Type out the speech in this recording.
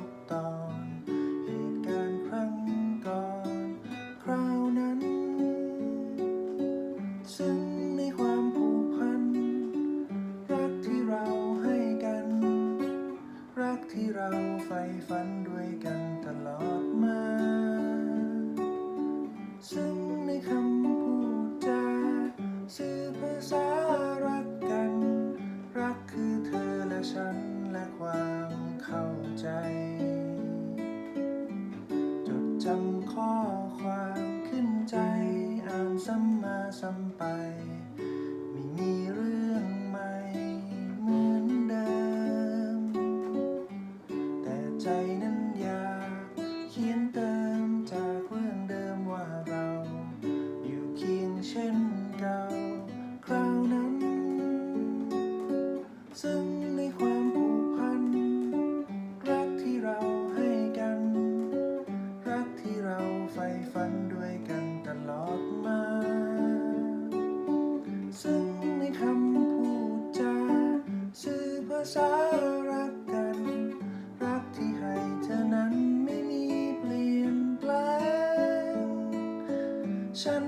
ุกตอน เหตุการณ์ครั้งก่อน คราวนั้น ซึ่งในความผูกพัน รักที่เราให้กัน รักที่เราใฝ่ฝันด้วยกันตลอดมา ซึ่งในคำพูดจาสื่อภาษารักกัน รักคือเธอและฉันและความ จำข้อความขึ้นใจ อ่านซ้ำมาซ้ำไป ไม่มีเรื่อง รักกัน รักที่ให้เธอนั้นไม่มีเปลี่ยนแปลงฉัน